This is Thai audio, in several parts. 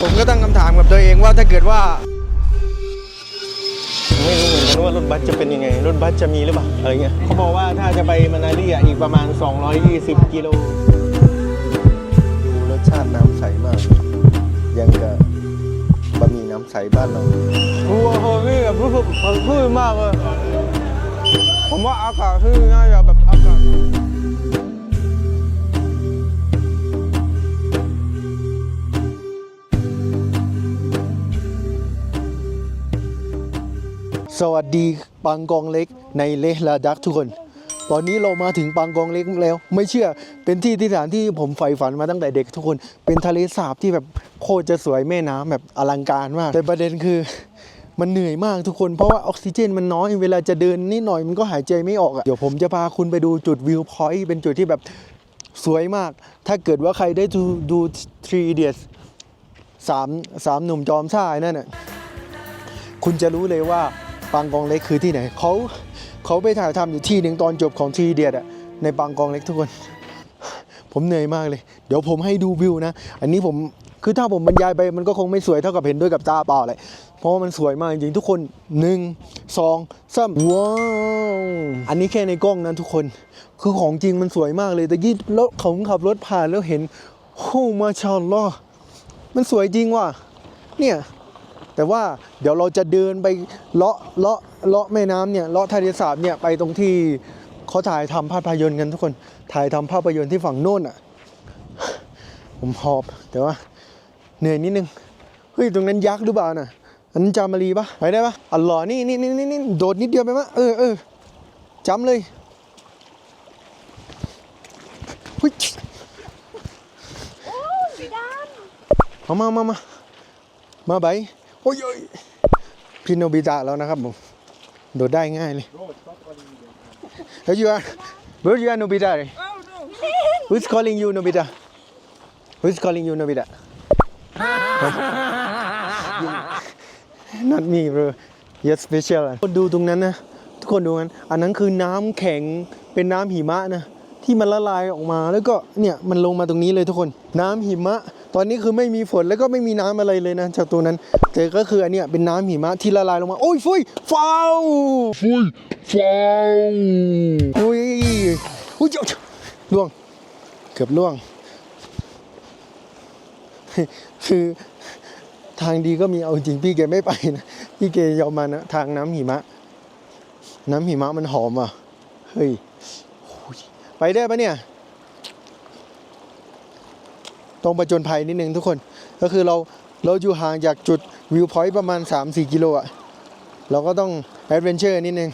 ผมก็ตั้งคำถามกับตัวเองว่าถ้าเกิดว่าไม่รู้เหมือนกันว่ารถบัสจะเป็นยังไง รถบัสจะมีหรือเปล่าอะไรเงี้ยเขาบอกว่าถ้าจะไปมานาลีอะอีกประมาณ 220 กิโลดูรสชาติน้ำใสมาก ยังกับบะหมี่น้ำใสบ้านเราโอ้โหพี่แบบรู้สึกพื้นมากเลยผมว่าอากาศที่น่าจะแบบ สวัสดีปังกองเล็กในเลห์ลาดักทุกคน ตอนนี้เรามาถึงปังกองเล็กแล้ว ไม่เชื่อเป็นที่ที่ฐานที่ผมใฝ่ฝันมาตั้งแต่เด็กทุกคน เป็นทะเลสาบที่แบบโคตรจะสวยแม่น้ำแบบอลังการมาก แต่ประเด็นคือมันเหนื่อยมากทุกคนเพราะว่าออกซิเจนมันน้อยเวลาจะเดินนิดหน่อยมันก็หายใจไม่ออกอะเดี๋ยวผมจะพาคุณไปดูจุดวิวพอยต์เป็นจุดที่แบบสวยมาก ถ้าเกิดว่าใครได้ดูดู3 idiots สามสามหนุ่มจอมซ่าไอ้นั่นน่ะคุณจะรู้เลยว่า ปางกองเล็กคือที่ไหนเขาเขาไปถ่ายทำอยู่ที่หนึ่งตอนจบของทีเดียดอะในปางกองเล็กทุกคน ผมเหนื่อยมากเลย เดี๋ยวผมให้ดูวิวนะ อันนี้ผมคือถ้าผมบรรยายไปมันก็คงไม่สวยเท่ากับเห็นด้วยกับตาเปล่าเลยเพราะว่ามันสวยมากจริงๆทุกคนหนึ่งสองสามว้าวอันนี้แค่ในกล้องนะทุกคน คือของจริงมันสวยมากเลยแต่ยี่รถผมขับรถผ่านแล้วเห็นโอ้มาชาอัลลอฮ์มันสวยจริงว่ะเนี่ย แต่ว่าเดี๋ยวเราจะเดินไปเลาะเลาะเลาะแม่น้ำเนี่ยเลาะทะเลสาบเนี่ยไปตรงที่เขาถ่ายทำภาพยนตร์กันทุกคนถ่ายทำภาพยนตร์ที่ฝั่งโน้นอะผมหอบแต่ว่าเหนื่อยนิดนึงเฮ้ยตรงนั้นยักษ์หรือเปล่าน่ะอันนั้นจามารีปะไปได้ปะอัลลอฮ์นี่นี่นี่นี่นี่โดดนิดเดียวไปมะเออเออจำเลยเฮ้ยมามามามามาใบโอ้ยโอ้ยพี่โนบิตะแล้วนะครับผมโดดได้ง่ายเลยเฮ้ยยูอาร์ where you are โนบิตะเลย who's calling you โนบิตะ who's calling you โนบิตะ not me bro yes special คนดูตรงนั้นนะทุกคนดูกันอันนั้นคือน้ำแข็งเป็นน้ำหิมะนะที่มันละลายออกมาแล้วก็เนี่ยมันลงมาตรงนี้เลยทุกคน น้ำหิมะ ตอนนี้คือไม่มีฝนแล้วก็ไม่มีน้ำอะไรเลยนะจากตรงนั้นแต่ก็คืออันเนี้ยเป็นน้ำหิมะที่ละลายลงมา โอ้ยฟุยฟาวฟุยฟาวอุ้ยอุ้ยเจ้าล่วง เกือบล่วง คือทางดีก็มีเอาจริงพี่แกไม่ไปนะพี่แกยอมมานะทางน้ำหิมะ น้ำหิมะมันหอมอะเฮ้ยโอ้ยไปได้ปะเนี่ย ตรงประจนภัยนิดนึงทุกคน ก็คือเราเราอยู่ห่างจากจุดวิวพอยต์ประมาณ 3-4 กิโลอะเราก็ต้องแอดเวนเจอร์นิดนึง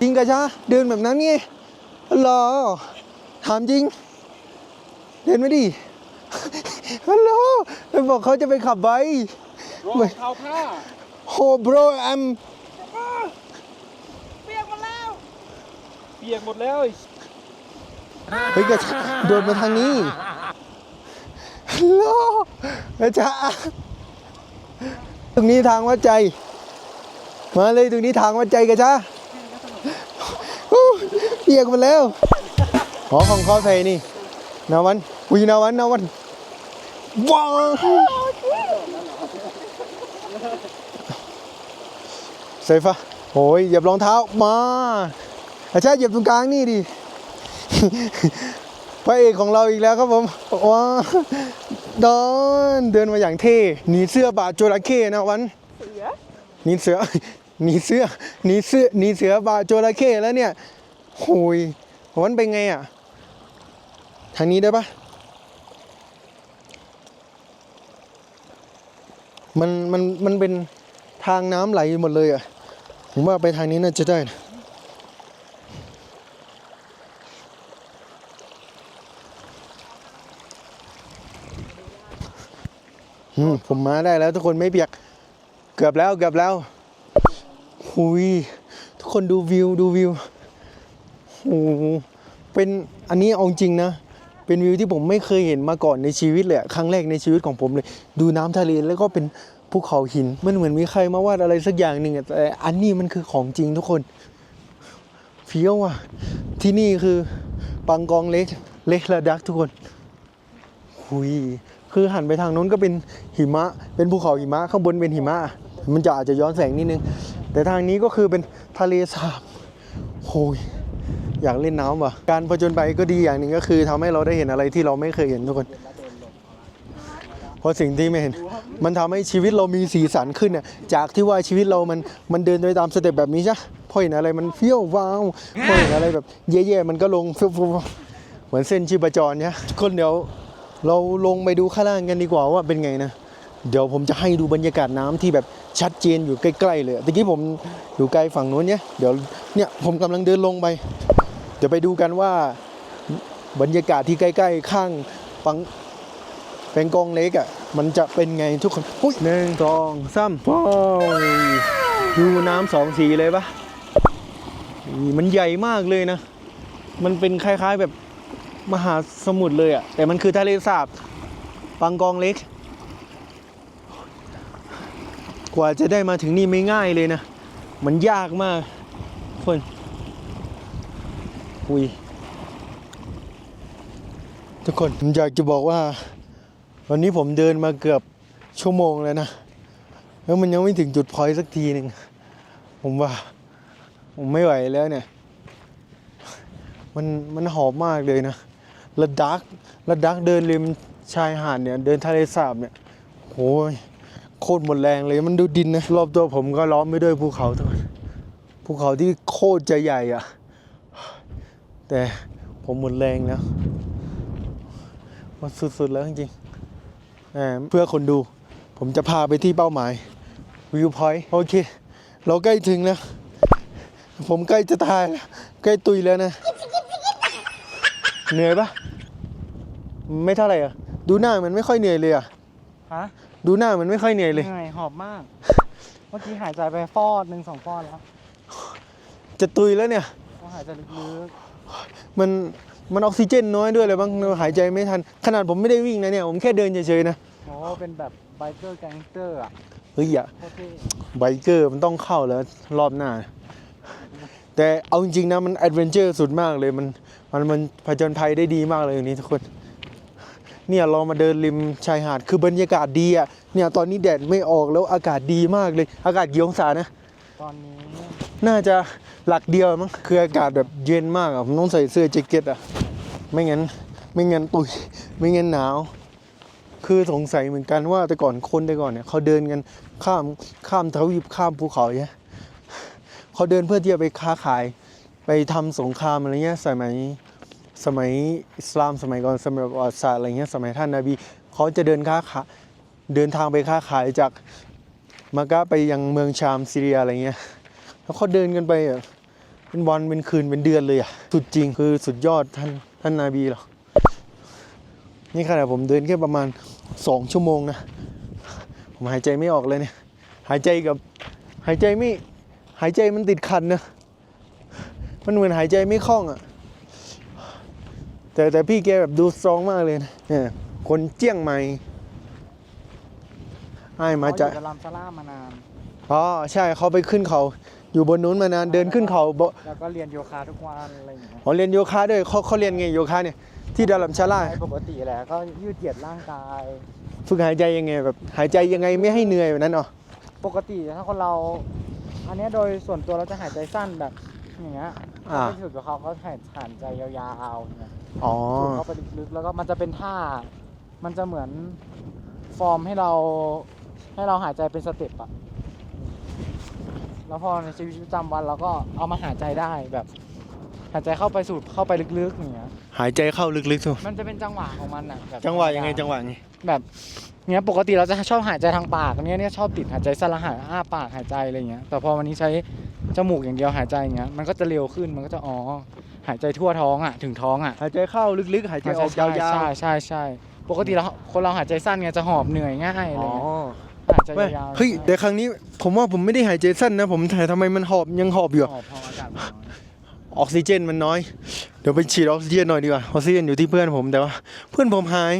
จริงกะชะเดินแบบนั้นไงฮัลโหลถามจริง เดินไม่ดีฮัลโหลแล้วบอกเขาจะไปขับไบค์รองเท้าผ้าโฮ bro I'm เปียกหมดแล้ว เปียกหมดแล้ว เฮ้ยกระชาโดนมาทางนี้ฮัลโหลกระชาตรงนี้ทางวัดใจ มาเลยตรงนี้ทางวัดใจกระชากเปียกหมดแล้วหอของเขาใส่นี่นาวันอุยนาวันนาวันว้าวใส่ฟะโอ้ยเหยียบรองเท้ามาอาชาเหยียบตรงกลางนี่ดิ พระเอกของเราอีกแล้วครับผมว้าดอนเดินมาอย่างเท่หนีเสื้อบาดจระเข้นะวันหนีเสือหนีเสื้อหนีเสื้อหนีเสือบาดจระเข้แล้วเนี่ยโอ้ยวันเป็นไงอะ ทางนี้ได้ปะมันมันมันเป็นทางน้ำไหลหมดเลยอะ ผมว่าไปทางนี้น่าจะได้นะ ผมมาได้แล้วทุกคนไม่เปียก เกือบแล้วเกือบแล้วหุยทุกคนดูวิวดูวิวโอ้โหเป็นอันนี้เอาจริงนะ เป็นวิวที่ผมไม่เคยเห็นมาก่อนในชีวิตเลยครั้งแรกในชีวิตของผมเลย ดูน้ำทะเลแล้วก็เป็นภูเขาหินมันเหมือนมีใครมาวาดอะไรสักอย่างหนึ่งแต่อันนี้มันคือของจริงทุกคนเฟี้ยวอะ ที่นี่คือปังกองเล็กเล็กระดักทุกคนหุย คือหันไปทางนู้นก็เป็นหิมะ เป็นภูเขาหิมะข้างบนเป็นหิมะ มันจะอาจจะย้อนแสงนิดนึง แต่ทางนี้ก็คือเป็นทะเลสาบโอ้ยอยากเล่นน้ำว่ะ การผจญไปก็ดีอย่างหนึ่งก็คือทำให้เราได้เห็นอะไรที่เราไม่เคยเห็นทุกคนเพราะสิ่งที่ไม่เห็น มันทำให้ชีวิตเรามีสีสันขึ้นน่ะจากที่ว่าชีวิตเรามันมันเดินไปตามสเต็ปแบบนี้ใช่พอเห็นอะไรมันเฟี้ยวว้าวพอเห็นอะไรแบบแย่ๆมันก็ลงฟิวๆเหมือนเส้นชีพจรเนี่ยคนเดี๋ยว เราลงไปดูข้างล่างกันดีกว่าว่าเป็นไงนะ เดี๋ยวผมจะให้ดูบรรยากาศน้ำที่แบบชัดเจนอยู่ใกล้ๆเลยตะกี้ผมอยู่ไกลฝั่งนู้นเนี่ยเดี๋ยวเนี่ยผมกำลังเดินลงไป เดี๋ยวไปดูกันว่าบรรยากาศที่ใกล้ๆ ข้างปังเป็นกองเล็กอะมันจะเป็นไงทุกคนอุ้ยหนึ่งสองสามว้าวดูน้ำสองสีเลยปะมันใหญ่มากเลยนะ มันเป็นคล้ายๆแบบ มหาสมุทรเลยอะ แต่มันคือทะเลสาบปังกองเล็ก กว่าจะได้มาถึงนี่ไม่ง่ายเลยนะ มันยากมากคนอุ้ยทุกคนผมอยากจะบอกว่า วันนี้ผมเดินมาเกือบชั่วโมงแล้วนะ แล้วมันยังไม่ถึงจุดพอยสักทีหนึ่งผมว่า ผมไม่ไหวแล้วเนี่ย มันมันหอบมากเลยนะ ระดักระดักเดินริมชายหาดเนี่ยเดินทะเลสาบเนี่ยโอ้ยโคตรหมดแรงเลยมันดูดินนะรอบตัวผมก็ล้อมไปด้วยภูเขาทุกคนภูเขาที่โคตรจะใหญ่อะแต่ผมหมดแรงแล้วมันสุดๆแล้วจริงๆอ่าเพื่อคนดูผมจะพาไปที่เป้าหมายวิวพอยต์โอเค เราใกล้ถึงแล้ว ผมใกล้จะตายแล้ว ใกล้ตุยแล้วนะ เหนื่อยปะไม่เท่าไหร่อะ ดูหน้ามันไม่ค่อยเหนื่อยเลยอะ ฮะดูหน้ามันไม่ค่อยเหนื่อยเลย เหนื่อยหอบมาก เมื่อกี้หายใจไปฟอดหนึ่งสองฟอดแล้วจะตุยแล้วเนี่ย ก็หายใจลึกมันมันออกซิเจนน้อยด้วยเลยบ้างหายใจไม่ทัน ขนาดผมไม่ได้วิ่งนะเนี่ย ผมแค่เดินเฉยๆนะ ๆโอ้เป็นแบบไบเกอร์แก๊งสเตอร์อะเฮ้ยอะโคตรเท่ไบเกอร์มันต้องเข้าแล้วรอบหน้า แต่เอาจริงๆนะมันแอดเวนเจอร์สุดมากเลยมันมันมันผจญภัยได้ดีมากเลยอย่างนี้ทุกคนเนี่ยเรามาเดินริมชายหาดคือบรรยากาศดีอะเนี่ยตอนนี้แดดไม่ออกแล้วอากาศดีมากเลย อากาศกี่องศานะตอนนี้น่าจะหลักเดียวมั้งคืออากาศแบบเย็นมากอะผมต้องใส่เสื้อแจ็คเก็ตอะไม่งั้นไม่งั้นตุยไม่งั้นหนาว คือสงสัยเหมือนกันว่าแต่ก่อนคนแต่ก่อนเนี่ยเขาเดินกันข้ามข้ามทวีปข้ามภูเขาเนี่ย เขาเดินเพื่อที่จะไปค้าขายไปทำสงครามอะไรเงี้ยสมัยสมัยอิสลามสมัยก่อนสมัยประวัติศาสตร์อะไรเงี้ยสมัยท่านนบีเขาจะเดินค้าขายเดินทางไปค้าขายจากมักกะไปยังเมืองชามซีเรียอะไรเงี้ยแล้วเขาเดินกันไปเป็นวันเป็นคืนเป็นเดือนเลยอะสุดจริงคือสุดยอดท่านท่านนบีหรอนี่ขนาดผมเดินแค่ประมาณสองชั่วโมงนะผมหายใจไม่ออกเลยเนี่ยหายใจกับหายใจไม่ หายใจมันติดขัดนะมันเหมือนหายใจไม่คล่องอะ่ะ แต่แต่พี่แกแบบดูสตรองมากเลยนะเนี่ยคนเจียงใหม่ไอ้ายมาจากเขอยู่กับลำซาร่ามานานอ๋อใช่เขาไปขึ้นเขาอยู่บนนู้นมานานเดินขึ้นเขาบแล้วก็เรียนโยคะทุกวันอะไรอย่างเงี้ยอ๋อเรียนโยคะด้วยเขาเขาเรียนไงโยคะเนี่ยที่ดาลัมชาร่าใช่ปกติแหละก็ยืดเหยียดร่างกายฝึกหายใจยังไงแบบหายใจยังไงไม่ให้เหนื่อยแบบนั้นอ๋อปกติถ้าคนเรา อันเนี้ยโดยส่วนตัวเราจะหายใจสั้นแบบอย่างเงี้ยอ่าถ้าไปฝึกกับเขาเขาหายหายใจยาวๆอย่างเงี้ยอ๋อ สูดเข้าไปลึกๆแล้วก็มันจะเป็นท่า มันจะเหมือนฟอร์มให้เราให้เราหายใจเป็นสเต็ปอะแล้วพอในชีวิตประจำวันเราก็เอามาหายใจได้แบบ หายใจเข้าไปสูดเข้าไปลึกๆอย่างเงี้ยหายใจเข้าลึกๆสิมันจะเป็นจังหวะของมันอะแบบจังหวะยังไงจังหวะไงแบบเนี้ยปกติเราจะชอบหายใจทางปากเนี้ยเนี่ยชอบติดหายใจสั้นแล้วหายอ้าปากหายใจอะไรเงี้ยแต่พอวันนี้ใช้จมูกอย่างเดียวหายใจอย่างเงี้ยมันก็จะเร็วขึ้นมันก็จะอ๋อหายใจทั่วท้องอะถึงท้องอะหายใจเข้าลึกๆ หายใจออกยาวใช่ใช่ใช่ปกติเราคนเราหายใจสั้นไงจะหอบเหนื่อยง่ายๆอะไรอ๋อเงี้ยหายใจไม่ยาวๆเฮ้ยแต่ครั้งนี้ผมว่าผมไม่ได้หายใจสั้นนะผมแต่ทำไมมันหอบยังหอบอยู่อะหอบพออากาศมันน้อย ออกซิเจนมันน้อย เดี๋ยวไปฉีดออกซิเจนหน่อยดีกว่า ออกซิเจนอยู่ที่เพื่อนผมแต่ว่า เพื่อนผมหาย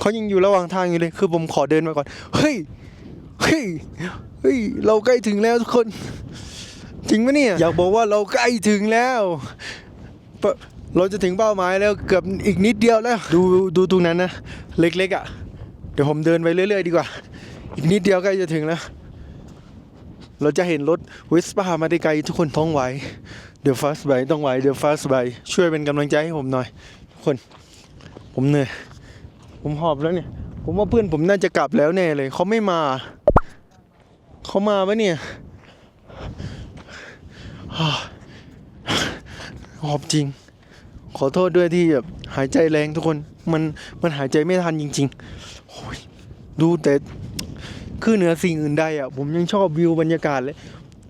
เขายังอยู่ระหว่างทางอยู่เลย คือผมขอเดินมาก่อน เฮ้ย เฮ้ย เฮ้ย เราใกล้ถึงแล้วทุกคน จริงไหมเนี่ย อยากบอกว่าเราใกล้ถึงแล้ว เราจะถึงเป้าหมายแล้วเกือบอีกนิดเดียวแล้ว ดูดูตรงนั้นนะ เล็กๆอะ เดี๋ยวผมเดินไปเรื่อย ๆ ดีกว่า อีกนิดเดียวใกล้จะถึงแล้ว เราจะเห็นรถวิสป้ามาได้ไกลทุกคนท้องไหวเดี๋ยวฟาสไบต้องไหวเดี๋ยวฟาสไบช่วยเป็นกำลังใจให้ผมหน่อยทุกคน ผมเหนื่อยผมหอบแล้วเนี่ย ผมว่าเพื่อนผมน่าจะกลับแล้วแน่เลยเขาไม่มาเขามาปะเนี่ยหอบจริง ขอโทษด้วยที่แบบหายใจแรงทุกคน มันมันหายใจไม่ทันจริงๆ ดูแต่ คือเหนือสิ่งอื่นใดอะผมยังชอบวิวบรรยากาศเลย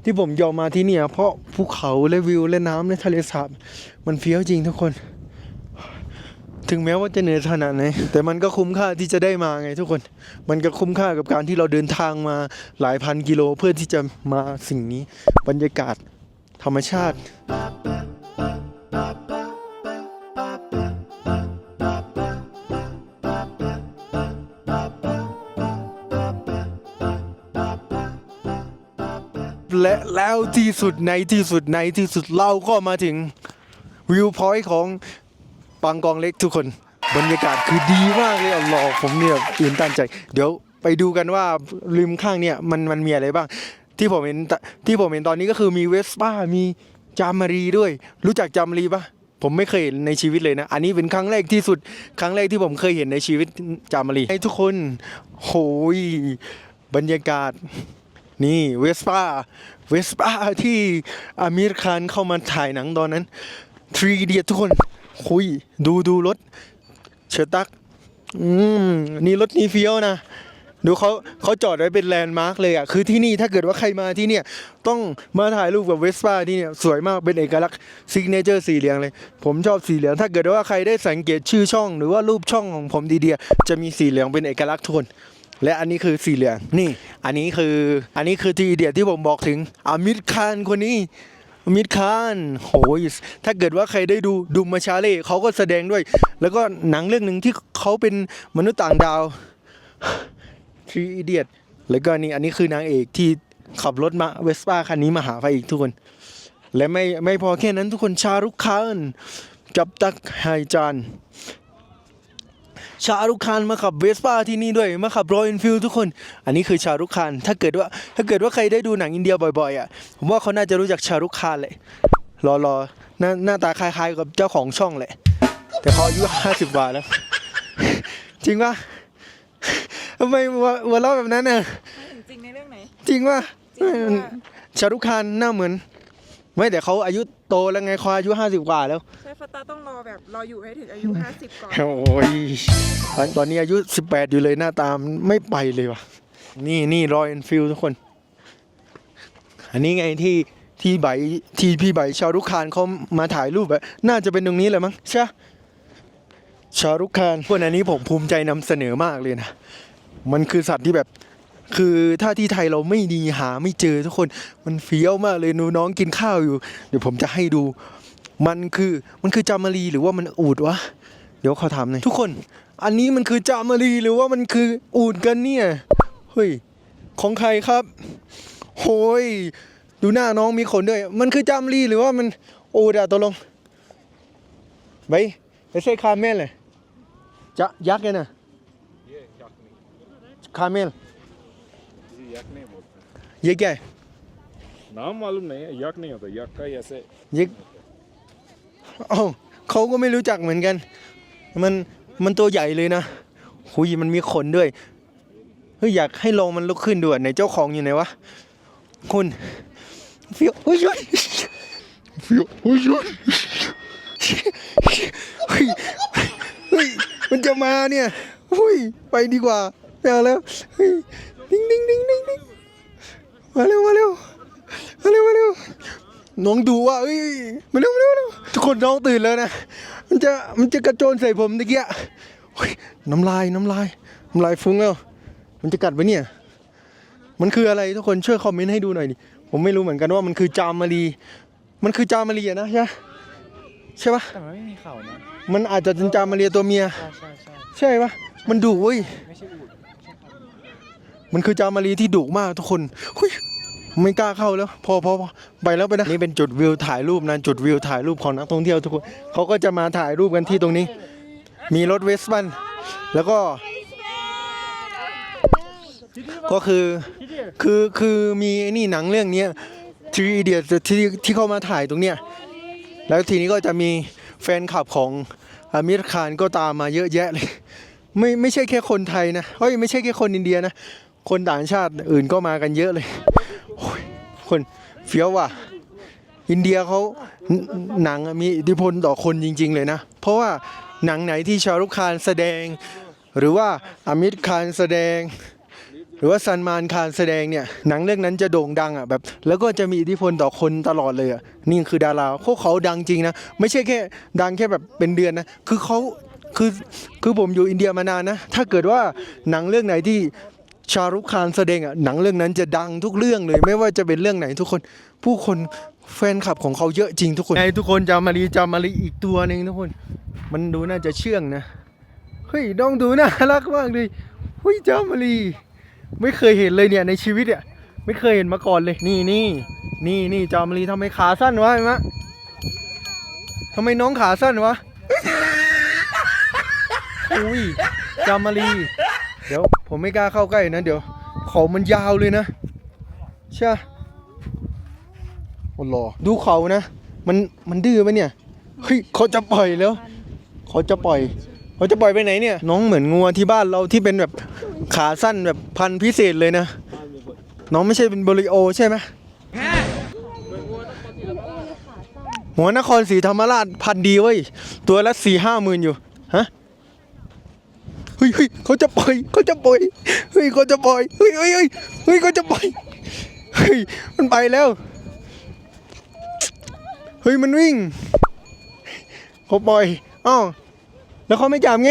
ที่ผมยอมมาที่เนี่ย เพราะภูเขาและวิวและน้ำและทะเลสาบมันเฟี้ยวจริงทุกคน ถึงแม้ว่าจะเหนื่อยขนาดไหนแต่มันก็คุ้มค่าที่จะได้มาไงทุกคน มันก็คุ้มค่ากับการที่เราเดินทางมาหลายพันกิโลเพื่อที่จะมาสิ่งนี้บรรยากาศธรรมชาติ และแล้วที่สุดในที่สุดในที่สุดเราก็มาถึงวิวพอยต์ของปังกองเล็กทุกคน บรรยากาศคือดีมากเลยอัลอผมเนี่ยตื่นตันใจ เดี๋ยวไปดูกันว่าริมข้างเนี่ยมันมันมีอะไรบ้าง ที่ผมเห็นที่ผมเห็นตอนนี้ก็คือมีเวสป้ามีจามารีด้วย รู้จักจามารีปะผมไม่เคยเห็นในชีวิตเลยนะ อันนี้เป็นครั้งแรกที่สุด ครั้งแรกที่ผมเคยเห็นในชีวิตจามารีให้ทุกคน โหยบรรยากาศ นี่เวสป้าเวสป้าที่อามิรคานเข้ามาถ่ายหนังตอนนั้นทรีเดียทุกคนคุยดูดูรถเชตักอืมนี่รถนี้เฟี้ยวนะดูเขาเขาจอดไว้เป็นแลนด์มาร์กเลยอะคือที่นี่ถ้าเกิดว่าใครมาที่เนี่ย ต้องมาถ่ายรูปกับเวสป้าที่เนี่ย สวยมากเป็นเอกลักษณ์ซิกเนเจอร์สีเหลืองเลย ผมชอบสีเหลือง ถ้าเกิดว่าใครได้สังเกตชื่อช่อง หรือว่ารูปช่องของผมดีๆจะมีสีเหลืองเป็นเอกลักษณ์ทุกคน และอันนี้คือสีเหลืองนี่ อันนี้คืออันนี้คือทีเดียที่ผมบอกถึงอามิดคานคนนี้อามิดคานโหยถ้าเกิดว่าใครได้ดูดูมาชาเล่เขาก็แสดงด้วย แล้วก็หนังเรื่องหนึ่งที่เขาเป็นมนุษย์ต่างดาวทีเดียตแล้วก็นี่อันนี้คือนางเอกที่ขับรถมาเวสป้าคันนี้มาหาไปอีกทุกคน และไม่ไม่พอแค่นั้นทุกคนชารุกคานกับตักไฮจาน ชารุกคานมาขับเวสป้าที่นี่ด้วยมาขับรอยัลฟิลทุกคน อันนี้คือชารุกคานถ้าเกิดว่าถ้าเกิดว่าใครได้ดูหนังอินเดียบ่อยๆอะผมว่าเขาน่าจะรู้จักชารุกคานเลยรอรอหน้าหน้าตาคล้ายๆกับเจ้าของช่องแหละ แต่เขาอายุห้าสิบกว่าแล้ว จริงปะทำไมหัวหัวเราะแบบนั้นน่ะจริงในเรื่องไหน จริงปะจริงว่าชารุกคานหน้าเหมือน ไม่แต่เขาอายุโตแล้วไงเขาอายุห้าสิบกว่าแล้ว ใช่ฟาตาต้องรอแบบรออยู่ให้ถึงอายุ 50 ก่อน โอ้ยตอนตอนนี้อายุ 18 อยู่เลยหน้าตามนไม่ไปเลยว่ะ นี่นี่รอยแอนฟิลทุกคน อันนี้ไงที่ที่ใบที่พี่ใบชารุกคานเขามาถ่ายรูปอะน่าจะเป็นตรงนี้แหละมั้งใช่ปะชารุกคานพวกอันนี้ผมภูมิใจนำเสนอมากเลยนะ มันคือสัตว์ที่แบบ คือถ้าที่ไทยเราไม่ดีหาไม่เจอทุกคนมันเฟี้ยวมากเลยหนูน้องกินข้าวอยู่ เดี๋ยวผมจะให้ดู มันคือมันคือจามารีหรือว่ามันอูดวะเดี๋ยวขอถามหน่อยทุกคน อันนี้มันคือจามารีหรือว่ามันคืออูดกันเนี่ยเฮ้ยของใครครับโหยดูหน้าน้องมีขนด้วย มันคือจามรีหรือว่ามันอูดอะตกลงไปไปเซคาเมลเลยจะยักษ์ไงนะคาเมล यक नहीं बोलते ये क्या है नाम मालूम नहीं है यक नहीं होता यक का ही ऐसे ยิกอ๋อเขาก็ไม่รู้จักเหมือนกัน มัน มันตัวใหญ่เลยนะหุยมันมีขนด้วย เฮ้ยอยากให้ลองมันลุกขึ้นดูอะไหนเจ้าของอยู่ไหนวะ คุณฟิวเฮ้ยช่วยฟิวเฮ้ยช่วยเฮ้ยเฮ้ย มันจะมาเนี่ยเฮ้ย ไปดีกว่าไม่เอาแล้ว เฮ้ย ดิ้งดิ้งดิ้งดิ้งดิ้งมาเร็วมาเร็วมาเร็วมาเร็วน้องดูว่าเอ้ยมาเร็วมาเร็วมาเร็วทุกคนน้องตื่นแล้วนะ มันจะมันจะกระโจนใส่ผมตะเกียเฮ้ยน้ำลายน้ำลายน้ำลายฟุ้งแล้ว มันจะกัดไว้เนี่ย มันคืออะไรทุกคนช่วยคอมเมนต์ให้ดูหน่อยดิผมไม่รู้เหมือนกันว่ามันคือจามมารี มันคือจามมารีอะนะใช่ปะใช่ปะแต่มันไม่มีเข่านะมันอาจจะเป็นจามมารีตัวเมียใช่ใช่ใช่ใช่ปะมันดุเว้ยไม่ใช่อูด มันคือจามารีที่ดุมากทุกคนเฮ้ยไม่กล้าเข้าแล้ว พอพอพอไปแล้วไปนะนี่เป็นจุดวิวถ่ายรูปนะจุดวิวถ่ายรูปของนักท่องเที่ยวทุกคนเขาก็จะมาถ่ายรูปกันที่ตรงนี้ มีรถเวสปันแล้วก็ก็คือคือคือมีไอ้นี่หนังเรื่องนี้ทรีเดียที่ที่เข้ามาถ่ายตรงเนี้ยแล้วทีนี้ก็จะมีแฟนคลับของอามิรคานก็ตามมาเยอะแยะเลย ไม่ไม่ใช่แค่คนไทยนะเฮ้ยไม่ใช่แค่คนอินเดียนะ คนต่างชาติอื่นก็มากันเยอะเลยคนเฟี้ยวว่ะ อินเดียเขาหนังมีอิทธิพลต่อคนจริง ๆ เลยนะ เพราะว่าหนังไหนที่ชารุกคานแสดง หรือว่าอามิรคานแสดง หรือว่าซันมานคานแสดงเนี่ยหนังเรื่องนั้นจะโด่งดังอะแบบแล้วก็จะมีอิทธิพลต่อคนตลอดเลยอะนี่คือดาราพวกเขาดังจริงนะไม่ใช่แค่ดังแค่แบบเป็นเดือนนะคือเขาคือคือผมอยู่อินเดียมานานนะ ถ้าเกิดว่าหนังเรื่องไหนที่ ชารุคานแสดงอะหนังเรื่องนั้นจะดังทุกเรื่องเลยไม่ว่าจะเป็นเรื่องไหนทุกคน ผู้คนแฟนคลับของเขาเยอะจริงทุกคนไงทุกคนจามารีจามารีอีกตัวหนึ่งทุกคน มันดูน่าจะเชื่องนะเฮ้ยน้องดูน่ารักมากเลยเฮ้ยจามารีไม่เคยเห็นเลยเนี่ยในชีวิตเนี่ยไม่เคยเห็นมาก่อนเลย นี่นี่นี่นี่จอมารีทำไมขาสั้นวะมะทำไมน้องขาสั้นวะอุ้ยจอมารี เดี๋ยวผมไม่กล้าเข้าใกล้นะเดี๋ยวเขามันยาวเลยนะใช่โอ้โหดูเขานะ มันมันดื้อปะเนี่ยเฮ้ยเขาจะปล่อยแล้วเขาจะปล่อยเขาจะปล่อยไปไหนเนี่ย น้องเหมือนงัวที่บ้านเราที่เป็นแบบขาสั้นแบบพันธุ์พิเศษเลยนะ น้องไม่ใช่เป็นบริโอใช่ไหมหัวนครศรีธรรมราชพันดีเว้ยตัวละสี่ห้าหมื่นอยู่ฮะ เฮ้ยเฮ้ยเขาจะปล่อยเขาจะปล่อยเฮ้ยเขาจะปล่อยเฮ้ยเฮ้ยเฮ้ยเฮ้ยเขาจะปล่อยเฮ้ยมันไปแล้วเฮ้ยมันวิ่งเขาปล่อยอ้าวแล้วเขาไม่จับไง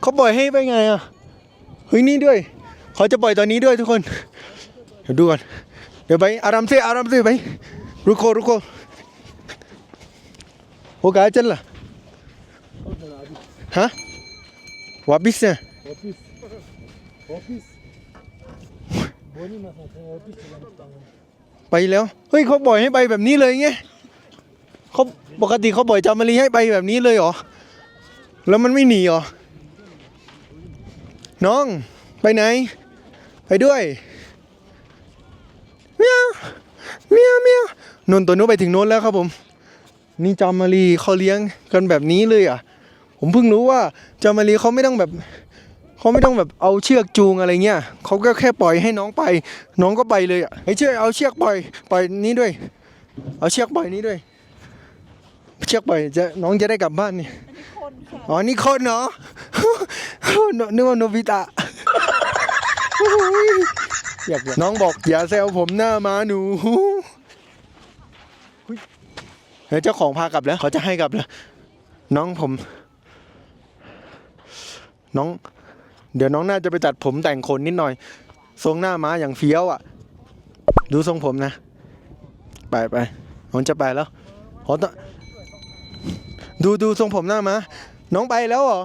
เขาปล่อยให้ไปไงอะเฮ้ยนี่ด้วยเขาจะปล่อยตอนนี้ด้วยทุกคนเดี๋ยวดูก่อนเดี๋ยวไปอารามเซอารามเซไปรุโครุโคโอกาจันล่ะ ฮะวาบิสเนี่ยไปแล้ว เฮ้ยเขาปล่อยให้ไปแบบนี้เลยไงเขาปกติเขาปล่อยจามารีให้ไปแบบนี้เลยเหรอ แล้วมันไม่หนีเหรอ น้องไปไหน ไปด้วยเมียวเมียวเมียวนนตัวนู้นไปถึงโน้นแล้วครับผม นี่จามารีเขาเลี้ยงกันแบบนี้เลยอะ ผมเพิ่งรู้ว่าจามารีเขาไม่ต้องแบบเขาไม่ต้องแบบเอาเชือกจูงอะไรเงี้ยเขาก็แค่ปล่อยให้น้องไป น้องก็ไปเลยอะไอ้เชือกเอาเชือกปล่อยปล่อยนี้ด้วย เอาเชือกปล่อยนี้ด้วย เชือกปล่อยจะน้องจะได้กลับบ้านนี่อ๋อนี่คนเหรอนึกว่าโนบิตะโอ้ยอยากน้องบอกอย่าแซวผมหน้ามาหนูเฮ้ยเฮ้ยเจ้าของพากลับแล้ว เขาจะให้กลับแล้ว น้องผม น้อง เดี๋ยวน้องน่าจะไปตัดผมแต่งขนนิดหน่อย ทรงหน้าม้าอย่างเฟี้ยวอะ ดูทรงผมนะ ไปไปน้องจะไปแล้วขอตอดูดูทรงผมหน้าม้าน้องไปแล้วเหรอ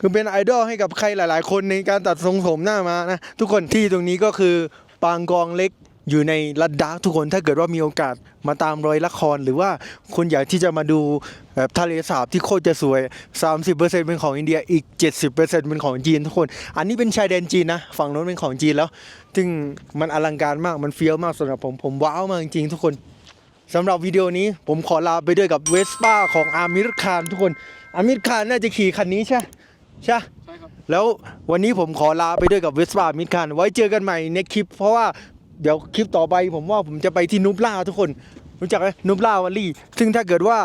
คือเป็นไอดอลให้กับใครหลาย ๆ คนในการตัดทรงผมหน้ามานะ ทุกคนที่ตรงนี้ก็คือปางกองเล็ก อยู่ในลัดดาร์กทุกคนถ้าเกิดว่ามีโอกาสมาตามรอยละคร หรือว่าคุณอยากที่จะมาดูแบบทะเลสาบที่โคตรจะสวย 30%เป็นของอินเดียอีก 70%เป็นของจีนทุกคน อันนี้เป็นชายแดนจีนนะ ฝั่งโน้นเป็นของจีนแล้ว ซึ่งมันอลังการมากมันเฟี้ยวมากสำหรับผมผมว้าวมากจริงๆทุกคนสำหรับวิดีโอนี้ผมขอลาไปด้วยกับเวสป้าของอามิรคานทุกคนอามิรคานน่าจะขี่คันนี้ใช่ใช่ใช่ครับแล้ววันนี้ผมขอลาไปด้วยกับเวสป้าอามิรคานไว้เจอกันใหม่ในคลิปเพราะว่า เดี๋ยวคลิปต่อไปผมว่าผมจะไปที่นุบล่าทุกคน รู้จักไหมนุบล่าวัลลี่ ซึ่งถ้าเกิดว่า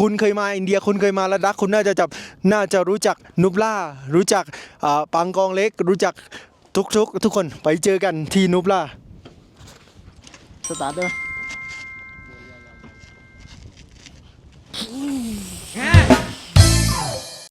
คุณเคยมาอินเดียคุณเคยมาลาดักคุณน่าจะจับน่าจะรู้จักนุบล่า รู้จักปังกองเล็ก รู้จักทุกทุกทุกคนไปเจอกันที่นุบล่าสตาร์ทได้ไหม